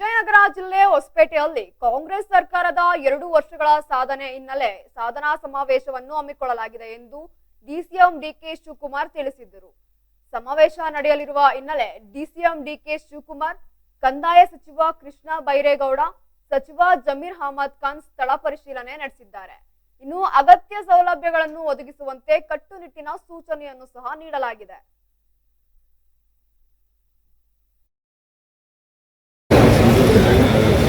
ವಿಜಯನಗರ ಜಿಲ್ಲೆ ಹೊಸಪೇಟೆಯಲ್ಲಿ ಕಾಂಗ್ರೆಸ್ ಸರ್ಕಾರದ ಎರಡು ವರ್ಷಗಳ ಸಾಧನೆ ಹಿನ್ನೆಲೆ ಸಾಧನಾ ಸಮಾವೇಶವನ್ನು ಹಮ್ಮಿಕೊಳ್ಳಲಾಗಿದೆ ಎಂದು ಡಿಸಿಎಂ ಡಿಕೆ ಶಿವಕುಮಾರ್ ತಿಳಿಸಿದ್ದರು. ಸಮಾವೇಶ ನಡೆಯಲಿರುವ ಹಿನ್ನೆಲೆ ಡಿಸಿಎಂ ಡಿಕೆ ಶಿವಕುಮಾರ್, ಕಂದಾಯ ಸಚಿವ ಕೃಷ್ಣ ಬೈರೇಗೌಡ, ಸಚಿವ ಜಮೀರ್ ಅಹಮದ್ ಖಾನ್ ಸ್ಥಳ ಪರಿಶೀಲನೆ ನಡೆಸಿದ್ದಾರೆ. ಇನ್ನು ಅಗತ್ಯ ಸೌಲಭ್ಯಗಳನ್ನು ಒದಗಿಸುವಂತೆ ಕಟ್ಟುನಿಟ್ಟಿನ ಸೂಚನೆಯನ್ನು ಸಹ ನೀಡಲಾಗಿದೆ.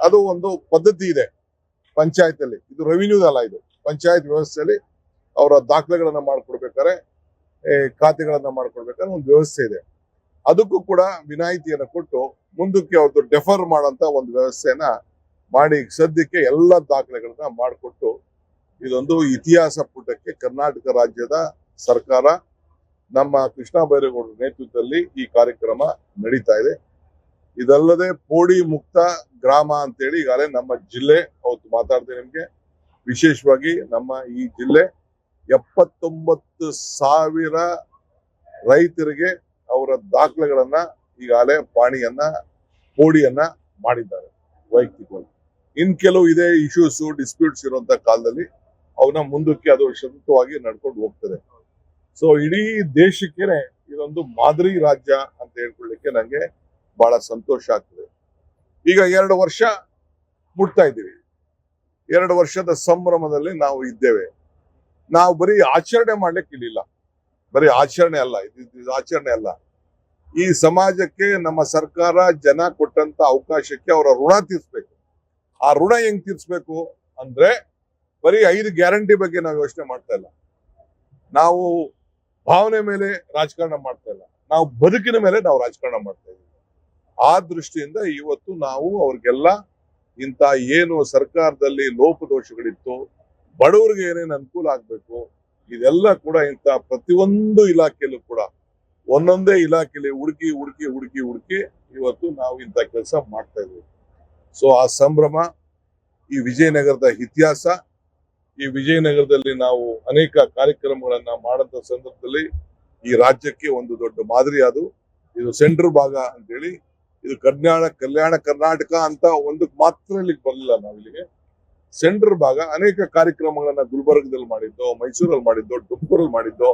ಅದು ಒಂದು ಪದ್ಧತಿ ಇದೆ ಪಂಚಾಯತ್ ಅಲ್ಲಿ ಇದು ರೆವಿನ್ಯೂದಲ್ಲ ಇದು. ಪಂಚಾಯತ್ ವ್ಯವಸ್ಥೆಯಲ್ಲಿ ಅವರ ದಾಖಲೆಗಳನ್ನ ಮಾಡ್ಕೊಡ್ಬೇಕಾರೆ ಖಾತೆಗಳನ್ನ ಮಾಡ್ಕೊಡ್ಬೇಕಾದ್ರೆ ಒಂದು ವ್ಯವಸ್ಥೆ ಇದೆ. ಅದಕ್ಕೂ ಕೂಡ ವಿನಾಯಿತಿಯನ್ನು ಕೊಟ್ಟು ಮುಂದಕ್ಕೆ ಅವ್ರದ್ದು ಡೆಫರ್ ಮಾಡೋಂಥ ಒಂದು ವ್ಯವಸ್ಥೆಯನ್ನ ಮಾಡಿ ಸದ್ಯಕ್ಕೆ ಎಲ್ಲ ದಾಖಲೆಗಳನ್ನ ಮಾಡಿಕೊಟ್ಟು ಇದೊಂದು ಇತಿಹಾಸ ಪುಟಕ್ಕೆ ಕರ್ನಾಟಕ ರಾಜ್ಯದ ಸರ್ಕಾರ ನಮ್ಮ ಕೃಷ್ಣ ಬೈರೇಗೌಡರ ನೇತೃತ್ವದಲ್ಲಿ ಈ ಕಾರ್ಯಕ್ರಮ ನಡೀತಾ ಇದೆ. ಇದಲ್ಲದೆ ಪೋಡಿ ಮುಕ್ತ ಗ್ರಾಮ ಅಂತೇಳಿ ಈಗಾಗಲೇ ನಮ್ಮ ಜಿಲ್ಲೆ, ಅವತ್ತು ಮಾತಾಡ್ದೆ ನಿಮಗೆ, ವಿಶೇಷವಾಗಿ ನಮ್ಮ ಈ ಜಿಲ್ಲೆ ಎಪ್ಪತ್ತೊಂಬತ್ತು ಸಾವಿರ ರೈತರಿಗೆ ಅವರ ದಾಖಲೆಗಳನ್ನ ಈಗಾಗಲೇ ಪಾಣಿಯನ್ನ ಮೋಡಿಯನ್ನ ಮಾಡಿದ್ದಾರೆ, ವೈಯಕ್ತಿಕವಾಗಿ. ಇನ್ ಕೆಲವು ಇದೇ ಇಶ್ಯೂಸ್ ಡಿಸ್ಪ್ಯೂಟ್ಸ್ ಇರುವಂತ ಕಾಲದಲ್ಲಿ ಅವನ್ನ ಮುಂದಕ್ಕೆ ಅದು ಸತತವಾಗಿ ನಡ್ಕೊಂಡು ಹೋಗ್ತದೆ. ಸೊ ಇಡೀ ದೇಶಕ್ಕೇನೆ ಇದೊಂದು ಮಾದರಿ ರಾಜ್ಯ ಅಂತ ಹೇಳ್ಕೊಳ್ಳಿಕ್ಕೆ ನಂಗೆ ಬಹಳ ಸಂತೋಷ ಆಗ್ತದೆ. ಈಗ ಎರಡು ವರ್ಷ ಮುಟ್ತಾ ಇದ್ದೀವಿ. ಎರಡು ವರ್ಷದ ಸಂಭ್ರಮದಲ್ಲಿ ನಾವು ಇದ್ದೇವೆ. ನಾವು ಬರೀ ಆಚರಣೆ ಮಾಡ್ಲಿಕ್ಕೆ ಇಲ್ಲಿಲ್ಲ. ಬರೀ ಆಚರಣೆ ಅಲ್ಲ ಇದು ಆಚರಣೆ ಅಲ್ಲ. ಈ ಸಮಾಜಕ್ಕೆ ನಮ್ಮ ಸರ್ಕಾರ ಜನ ಕೊಟ್ಟಂತ ಅವಕಾಶಕ್ಕೆ ಅವರ ಋಣ ತೀರ್ಸ್ಬೇಕು. ಆ ಋಣ ಹೆಂಗ್ ತೀರ್ಸ್ಬೇಕು ಅಂದ್ರೆ ಬರೀ ಐದು ಗ್ಯಾರಂಟಿ ಬಗ್ಗೆ ನಾವು ಯೋಚನೆ ಮಾಡ್ತಾ ಇಲ್ಲ. ನಾವು ಭಾವನೆ ಮೇಲೆ ರಾಜಕಾರಣ ಮಾಡ್ತಾ ಇಲ್ಲ. ನಾವು ಬದುಕಿನ ಮೇಲೆ ನಾವು ರಾಜಕಾರಣ ಮಾಡ್ತಾ ಇದ್ದೀವಿ. ಆ ದೃಷ್ಟಿಯಿಂದ ಇವತ್ತು ನಾವು ಅವ್ರಿಗೆಲ್ಲ ಇಂಥ ಏನು ಸರ್ಕಾರದಲ್ಲಿ ಲೋಪದೋಷಗಳಿತ್ತು, ಬಡವರಿಗೆ ಏನೇನು ಅನುಕೂಲ ಆಗ್ಬೇಕು, ಇದೆಲ್ಲ ಕೂಡ ಇಂಥ ಪ್ರತಿಯೊಂದು ಇಲಾಖೆಯಲ್ಲೂ ಕೂಡ ಒಂದೊಂದೇ ಇಲಾಖೆಯಲ್ಲಿ ಹುಡುಕಿ ಹುಡುಕಿ ಹುಡುಕಿ ಹುಡುಕಿ ಇವತ್ತು ನಾವು ಇಂಥ ಕೆಲಸ ಮಾಡ್ತಾ ಇದ್ದೀವಿ ಸೊ ಆ ಸಂಭ್ರಮ, ಈ ವಿಜಯನಗರದ ಇತಿಹಾಸ, ಈ ವಿಜಯನಗರದಲ್ಲಿ ನಾವು ಅನೇಕ ಕಾರ್ಯಕ್ರಮಗಳನ್ನ ಮಾಡಂತ ಸಂದರ್ಭದಲ್ಲಿ ಈ ರಾಜ್ಯಕ್ಕೆ ಒಂದು ದೊಡ್ಡ ಮಾದರಿ ಅದು. ಇದು ಸೆಂಟ್ರ್ ಭಾಗ ಅಂತೇಳಿ, ಇದು ಕಲ್ಯಾಣ ಕಲ್ಯಾಣ ಕರ್ನಾಟಕ ಅಂತ ಒಂದಕ್ಕೆ ಮಾತ್ರ ಇಲ್ಲಿಗೆ ಬರಲಿಲ್ಲ ನಾವು ಇಲ್ಲಿಗೆ ಸೆಂಟ್ರಲ್ ಭಾಗ ಅನೇಕ ಕಾರ್ಯಕ್ರಮಗಳನ್ನ ಗುಲ್ಬರ್ಗದಲ್ಲಿ ಮಾಡಿದ್ದೋ ಮೈಸೂರಲ್ಲಿ ಮಾಡಿದ್ದೋ ತುಮಕೂರಲ್ಲಿ ಮಾಡಿದ್ದು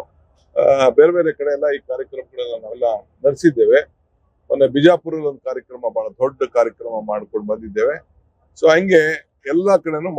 ಬೇರೆ ಬೇರೆ ಕಡೆ ಎಲ್ಲ ಈ ಕಾರ್ಯಕ್ರಮಗಳನ್ನ ನಾವೆಲ್ಲ ನಡೆಸಿದ್ದೇವೆ ಮೊನ್ನೆ ಬಿಜಾಪುರಲ್ಲಿ ಒಂದು ಕಾರ್ಯಕ್ರಮ, ಬಹಳ ದೊಡ್ಡ ಕಾರ್ಯಕ್ರಮ ಮಾಡ್ಕೊಂಡು ಬಂದಿದ್ದೇವೆ ಸೊ ಹಂಗೆ ಎಲ್ಲ ಕಡೆನೂ.